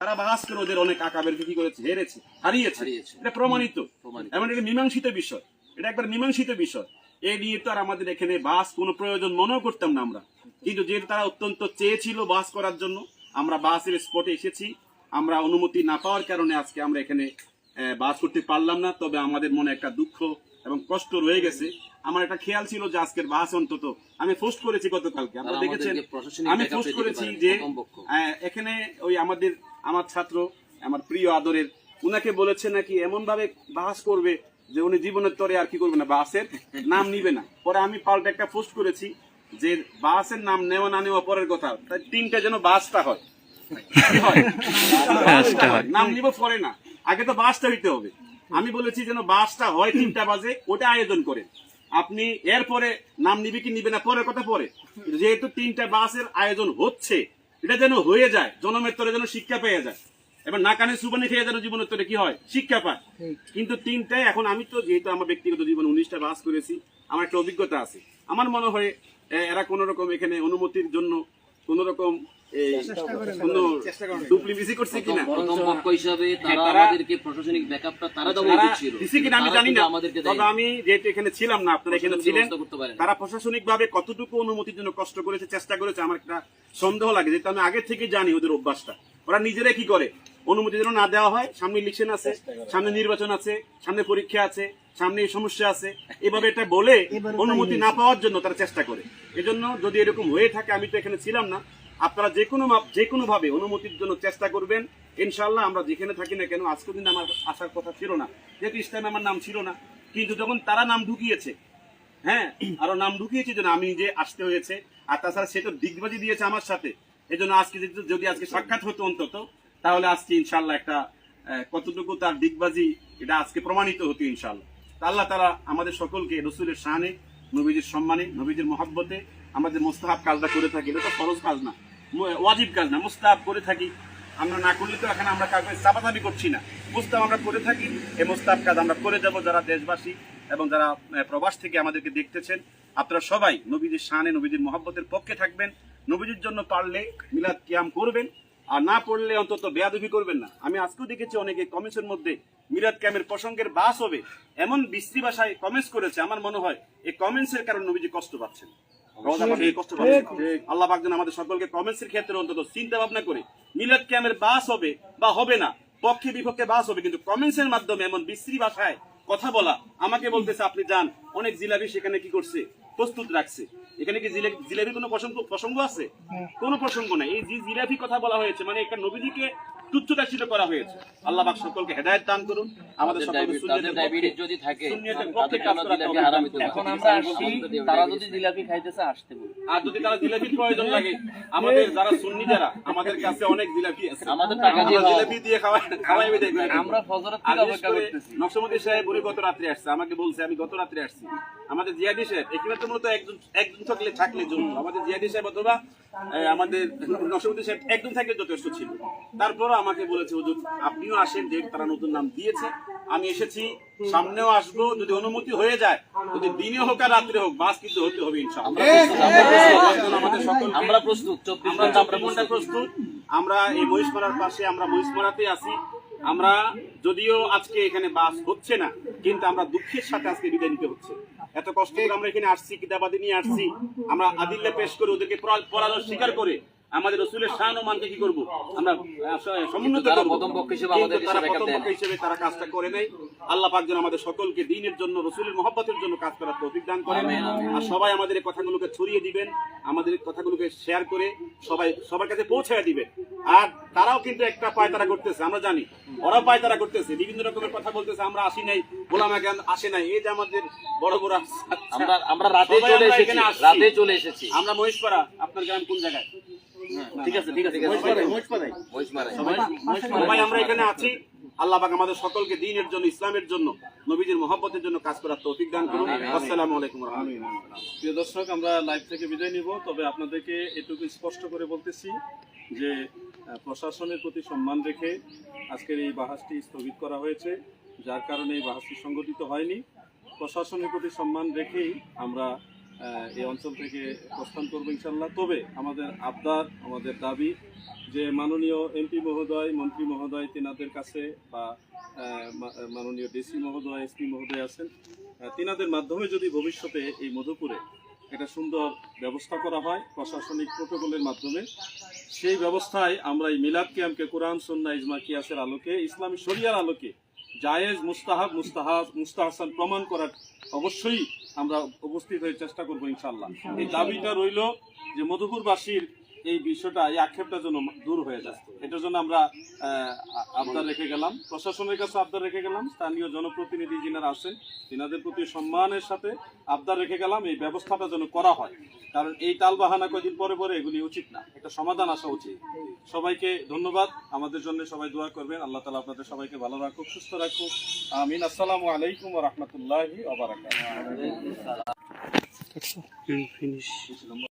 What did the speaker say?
তারা বাহাস করে ওদের অনেক আকাবেরকে কি করেছে? হেরেছে হারিয়েছে। এটা প্রমাণিত। এমন এটা মীমাংসিত বিষয়। এটা একবার মীমাংসিত বিষয়। এ নিয়ে তো আর আমাদের এখানে বাস কোনো প্রয়োজন মনেও করতাম না আমরা। কিন্তু যেহেতু তারা অত্যন্ত চেয়েছিল বাস করার জন্য আমরা বাসের স্পটে এসেছি। আমরা অনুমতি না পাওয়ার কারণে আজকে আমরা এখানে বাস করতে পারলাম না। তবে আমাদের মনে একটা দুঃখ এবং কষ্ট রয়ে গেছে। আমার একটা খেয়াল ছিল যে আজকের বাস অন্তত আমি পোস্ট করেছি গতকালকে। আপনারা দেখেছেন? আমি পোস্ট করেছি যে এখানে ওই আমাদের আমার ছাত্র আমার প্রিয় আদরের উনাকে বলেছে নাকি এমন ভাবে বাস করবে যে উনি জীবনের তরে আর কি করবে না বাসের নাম নিবে না। পরে আমি পাল্টা একটা পোস্ট করেছি যে বাসের নাম নেওয়া না নেওয়া পরের কথা তাই তিনটা যেন বাসটা হয়। হয়? বাসটা হয়। নাম নিব পরে না। আগে তো বাসটা হইতে হবে। আমি বলেছি যেন বাসটা হয় তিনটা বাজে ওটা আয়োজন করেন। আপনি এরপরে নাম নিবে কি নিবে না পরের কথা পরে। যেহেতু তিনটা বাসের আয়োজন হচ্ছে এটা যেন হয়ে যায় জনমের তরে যেন শিক্ষা পেয়ে যায়। এবার না কানে সুবানি খেয়ে যেন জীবনের তরে কি হয়? শিক্ষা পায়। কিন্তু তিনটায় এখন আমি তো যেহেতু আমার ব্যক্তিগত জীবন উনিশটা বাস করেছি আমার একটা অভিজ্ঞতা আছে। আমার মনে হয় এরা কোন রকম এখানে অনুমতির জন্য কোন রকম হিসাবে তারা প্রশাসনিক ব্যাকআপটা তারা দেওয়া তারা উচিত ছিল দিছে কিনা আমি তারা জানি কিন্তু না। আমাদেরকে তবে দেয়নি। আমি যেহেতু এখানে ছিলাম না আপনারা এখানে প্রশাসনিক ছিলেন ব্যবস্থা করতে পারেন। তারা প্রশাসনিক ভাবে কতটুকু অনুমতির জন্য কষ্ট করেছে চেষ্টা করেছে আমার একটা সন্দেহ লাগে যেহেতু আমি আগে থেকে জানি ওদের অভ্যাসটা। ওরা নিজেরাই কি করে? অনুমতি যেন না দেওয়া হয় সামনে ইলেকশন আছে সামনে নির্বাচন আছে সামনে পরীক্ষা আছে সামনে সমস্যা আছে এভাবে এটা বলে অনুমতি না পাওয়ার জন্য তারা চেষ্টা করে। এজন্য যদি এরকম হয়ে থাকে আমি তো এখানে ছিলাম না আপনারা যে কোনো যে কোনো ভাবে অনুমতির জন্য চেষ্টা করবেন। ইনশাল্লাহ আমরা যেখানে থাকি না কেন, আজকের দিন আমার আসার কথা ছিল না। যেহেতু ইসলামে আমার নাম ছিল না, কিন্তু যখন তারা নাম ঢুকিয়েছে হ্যাঁ আরও নাম ঢুকিয়েছে যেন আমি যে আসতে হয়েছে, আর তাছাড়া সে তো দিগবাজি দিয়েছে আমার সাথে এই জন্য আজকে যদি- আজকে সাক্ষাৎ হতো অন্তত, তাহলে আজকে ইনশাল্লাহ একটা কতটুকু তার দিগবাজি এটা আজকে প্রমাণিত হতো ইনশাল্লাহ আল্লাহ তারা আমাদের সকলকে রসুলের শানে, নবীজির সম্মানে, নবীজির মহাব্বতে আমাদের মোস্তাহাব কাজটা করে থাকি। এটা তো ফরজ কাজ না। ওয়াজিব কাজ না, মুস্তাহাব করে থাকি। আমরা না করলে তো এখন আমরা কাউকে চাপাচাপি করছি না। মুস্তাব আমরা করে থাকি, এই মুস্তাব কাজ আমরা করে যাব যারা দেশবাসী এবং যারা প্রবাস থেকে আমাদেরকে দেখতেছেন। আপনারা সবাই নবীজির শানে নবীজির মহাব্বতের পক্ষে থাকবেন। নবীজির জন্য পারলে মিলাদ কিয়াম করবেন, আর না পড়লে অন্তত বেয়াদবি করবেন না। আমি আজকেও দেখেছি অনেকে কমেন্টসের মধ্যে মিলাদ ক্যামের প্রসঙ্গের বাস হবে। এমন বিশ্রী ভাষায় কমেন্টস করেছে, আমার মনে হয়, এই কমেন্টসের কারণে নবীজি কষ্ট পাচ্ছেন। আল্লাহ পাক যেন আমাদের সকলকে কমেন্টসের ক্ষেত্রে অন্তত চিন্তা ভাবনা করে মিলাদ ক্যামের বাস হবে বা হবে না পক্ষে বিপক্ষে বাস হবে কিন্তু কমেন্টসের মাধ্যমে এমন বিশ্রী ভাষায় কথা বলা আমাকে বলতেছে আপনি যান অনেক জিলাপি সেখানে কি করছে? প্রস্তুত রাখছে। এখানে কি জিলে- জিলাপির কোনো প্রসঙ্গ প্রসঙ্গ আছে? কোনো প্রসঙ্গ নাই। এই যে জিলাপি কথা বলা হয়েছে মানে একটা নবীজিকে তুচ্ছতাচ্ছিত করা হয়েছে। আল্লাহ পাক সকলকে হেদায়েত দান করুন। আমাদের সকলকে পক্ষে- ডায়াবেটিস যদি থাকে পক্ষে কাজ করা হারাম করুন। এখন আমরা আসছি তারা যদি জিলাপি খাইতেছে আসতে বলি। আর যদি তারা জিলাপির প্রয়োজন লাগে আমাদের যারা সুন্নি যারা আমাদের কাছে অনেক জিলাপি আছে। আমাদের টাকা দিয়ে জিলাপি দিয়ে খাওয়াই খাওয়াইবে দেখবে আমরা ফজরের থেকে অপেক্ষা করতেছি। নকশবন্দি সাহেব উনি গত রাত্রে আসছে আমাকে বলছে আমি গত রাত্রে আসছি। আমাদের জিয়াদি সাহেব এখানে তো মূলত একজন একজন থাকলে থাকলে জন্য। আমাদের জিয়াদি সাহেব অথবা আমাদের নকশবন্দি সাহেব একজন থাকলে যথেষ্ট ছিল। তারপরও আমাকে বলেছে হুজুর আপনিও আসেন যে তারা নতুন নাম দিয়েছে। আমি এসেছি সামনেও আসব যদি অনুমতি হয়ে যায় যদি দিনে হোক আর রাত্রে হোক বাস কিন্তু হতে হবে আমাদের আমরা প্রস্তুত আমরা প্রস্তুত। আমরা এই মহিষমারার পাশে আমরা মহিষমারাতে আছি। আমরা যদিও আজকে এখানে বাস হচ্ছে না কিন্তু আমরা দুঃখের সাথে আজকে বিদায় নিতে হচ্ছে। এত কষ্ট করে আমরা এখানে আসছি কিতাবাদি নিয়ে আসছি। আমরা আদিল্লা পেশ করে ওদেরকে পরা- পরাজয় স্বীকার করে আমাদের রসুলের শান ও মানকে কি করব? আমরা সমুন্নত তারা প্রথম পক্ষ হিসেবে তারা প্রথম পক্ষ হিসেবে তারা কাজটা করে নাই আল্লাহ পাক যেন আমাদের সকলকে দিনের জন্য রসুলের মহব্বতের জন্য কাজ করার তৌফিক দান করেন। আর সবাই আমাদের এই কথাগুলোকে ছড়িয়ে দিবেন আমাদের কথাগুলোকে শেয়ার করে সবাই সবার কাছে পৌঁছায় দিবেন। আর তারাও কিন্তু একটা পায়তারা করতেছে আমরা জানি। ওরাও পায়তারা করতেছে বিভিন্ন রকমের কথা বলতেছে আমরা আসি নাই গোলাম আগে আসে নাই। এই যে আমাদের বড় বড় আচ্ছা, আমরা আমরা রাতে চলে এসেছি রাতে চলে এসেছি। আমরা মহিষপাড়া আপনার গ্রাম কোন জায়গায়? ঠিক আছে ঠিক আছে ঠিক আছে মহিষপাড়ায় মহিষপাড়ায় মহিষমারায়। সবাই আমরা এখানে আছি। আল্লাহ পাক আমাদের সকলকে দিনের জন্য ইসলামের জন্য নবীজির মহব্বতের জন্য কাজ করার তৌফিক দান করুন। আসসালামু আলাইকুম প্রিয় দর্শক আমরা লাইভ থেকে বিদায় নিব তবে আপনাদেরকে এটুকু স্পষ্ট করে বলতেছি যে প্রশাসনের প্রতি সম্মান রেখে আজকের এই বাহাসটি স্থগিত করা হয়েছে যার কারণে এই বাহাসটি সংগঠিত হয়নি। প্রশাসনের প্রতি সম্মান রেখেই আমরা এই অঞ্চল থেকে প্রস্থান করব ইনশাল্লাহ তবে আমাদের আবদার, আমাদের দাবি যে মাননীয় এমপি মহোদয়, মন্ত্রী মহোদয় তেনাদের কাছে বা মাননীয় ডিসি মহোদয়, এসপি মহোদয় আছেন তিনাদের মাধ্যমে যদি ভবিষ্যতে এই মধুপুরে একটা সুন্দর ব্যবস্থা করা হয় প্রশাসনিক প্রোটোকলের মাধ্যমে, সেই ব্যবস্থায় আমরা এই মিলাদ ক্যাম্পকে কোরআন সন্না ইজমা, কিয়াসের আলোকে, ইসলামী শরিয়ার আলোকে জায়েজ, মুস্তাহাব মুস্তাহাব, মুস্তাহসান প্রমাণ করার অবশ্যই আমরা উপস্থিত হয়ে চেষ্টা করব ইনশাল্লাহ এই দাবিটা রইল যে মধুপুরবাসীর এই বিষয়টা এই আক্ষেপটা যেন দূর হয়ে যায়। এটার জন্য আমরা আবদার রেখে গেলাম। প্রশাসনের কাছে আবদার রেখে গেলাম। স্থানীয় জনপ্রতিনিধি যিনারা আছেন তিনাদের প্রতি সম্মানের সাথে আবদার রেখে গেলাম। এই ব্যবস্থাটা যেন করা হয়। কারণ এই টাল বাহানা কয়দিন পরে পরে এগুলি উচিত না। একটা সমাধান আসা উচিত। সবাইকে ধন্যবাদ। আমাদের জন্য সবাই দোয়া করবেন। আল্লাহ তালা আপনাদের সবাইকে ভালো রাখুক সুস্থ রাখুক। আমিন। আসসালামু আলাইকুম রহমতুল্লাহি